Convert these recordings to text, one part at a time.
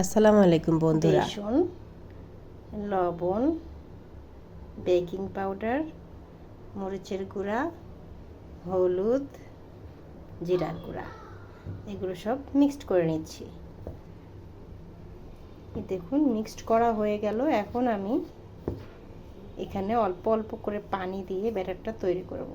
আসসালামু আলাইকুম, বন্ধুরা। বেসন, লবণ, বেকিং পাউডার, মরিচের গুঁড়া, হলুদ, জিরার গুঁড়া, এগুলো সব মিক্সড করে নিচ্ছি। দেখুন, মিক্সড করা হয়ে গেল। এখন আমি এখানে অল্প অল্প করে পানি দিয়ে ব্যাটারটা তৈরি করব।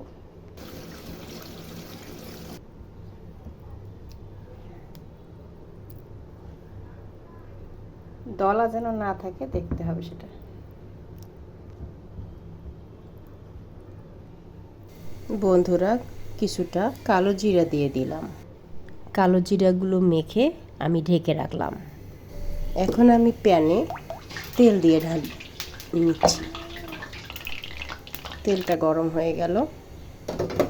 দলা যেন না থাকে, দেখতে হবে সেটা। বন্ধুরা, কিছুটা কালো জিরা দিয়ে দিলাম। কালো জিরাগুলো মেখে আমি ঢেকে রাখলাম। এখন আমি প্যানে তেল দিয়ে ঢাল নিচ্ছি। তেলটা গরম হয়ে গেল।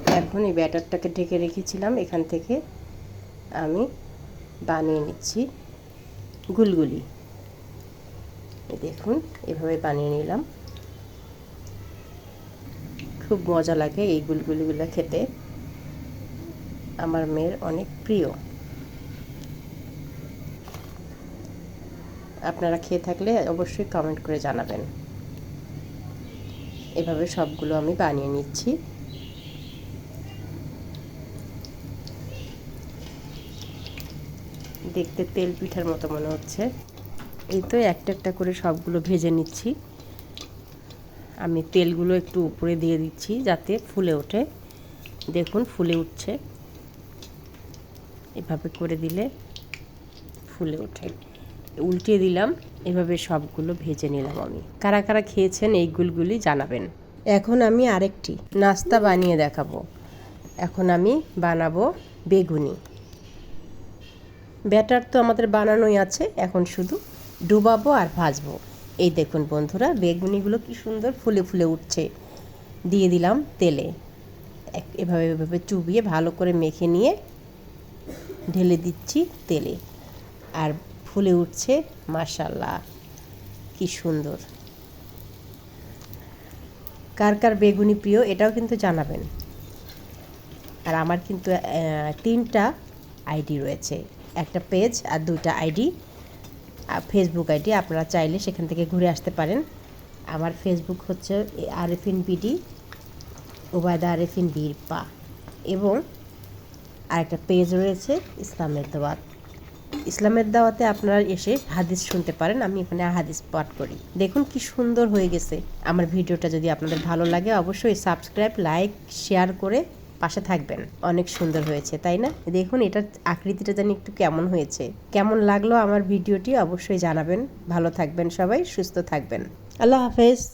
এখন এই ব্যাটারটাকে ঢেকে রেখেছিলাম। এখান থেকে আমি বানিয়ে নিচ্ছি গুলগুলি। দেখুন, এভাবে বানিয়ে নিলাম। খুব মজা লাগে এই গুলগুলিগুলো খেতে। আমার মেয়ের অনেক প্রিয়। আপনারা খেয়ে থাকলে অবশ্যই কমেন্ট করে জানাবেন। এভাবে সবগুলো আমি বানিয়ে নিচ্ছি। দেখতে তেল পিঠার মতো মনে হচ্ছে। এই তো একটা একটা করে সবগুলো ভেজে নিচ্ছি। আমি তেলগুলো একটু উপরে দিয়ে দিচ্ছি যাতে ফুলে ওঠে। দেখুন ফুলে উঠছে। এভাবে করে দিলে ফুলে ওঠে। উল্টিয়ে দিলাম, এভাবে সবগুলো ভেজে নিলাম আমি। কারা কারা খেয়েছেন এই গুলগুলি জানাবেন। এখন আমি আরেকটি নাস্তা বানিয়ে দেখাবো। এখন আমি বানাবো বেগুনি। ব্যাটার তো আমাদের বানানোই আছে, এখন শুধু ডুবাবো আর ভাজবো। এই দেখুন বন্ধুরা, বেগুনিগুলো কি সুন্দর ফুলে ফুলে উঠছে। দিয়ে দিলাম তেলে। এভাবে এভাবে চুবিয়ে ভালো করে মেখে নিয়ে ঢেলে দিচ্ছি তেলে। আর ফুলে উঠছে মাশাল্লাহ কি সুন্দর। কার কার বেগুনি প্রিয়, এটাও কিন্তু জানাবেন। আর আমার কিন্তু তিনটা আইডি রয়েছে। একটা পেজ আর দুইটা আইডি। ফেসবুক আইডি, আপনারা চাইলে সেখান থেকে ঘুরে আসতে পারেন। আমার ফেসবুক হচ্ছে আরেফিন বিডি ওবায়দা আরেফিন বীরপা এবং আরেকটা পেজ রয়েছে, ইসলামের দাওয়াত। ইসলামের দাওয়াতে আপনারা এসে হাদিস শুনতে পারেন, আমি এখানে হাদিস পাঠ করি। দেখুন কি সুন্দর হয়ে গেছে। আমার ভিডিওটা যদি আপনাদের ভালো লাগে, অবশ্যই সাবস্ক্রাইব লাইক শেয়ার করে পাশে থাকবেন। অনেক সুন্দর হয়েছে, তাই না? দেখুন, এটার আকৃতিটা জানি একটু কেমন হয়েছে। কেমন লাগল আমার ভিডিওটি অবশ্যই জানাবেন। ভালো থাকবেন সবাই, সুস্থ থাকবেন। আল্লাহ হাফেজ।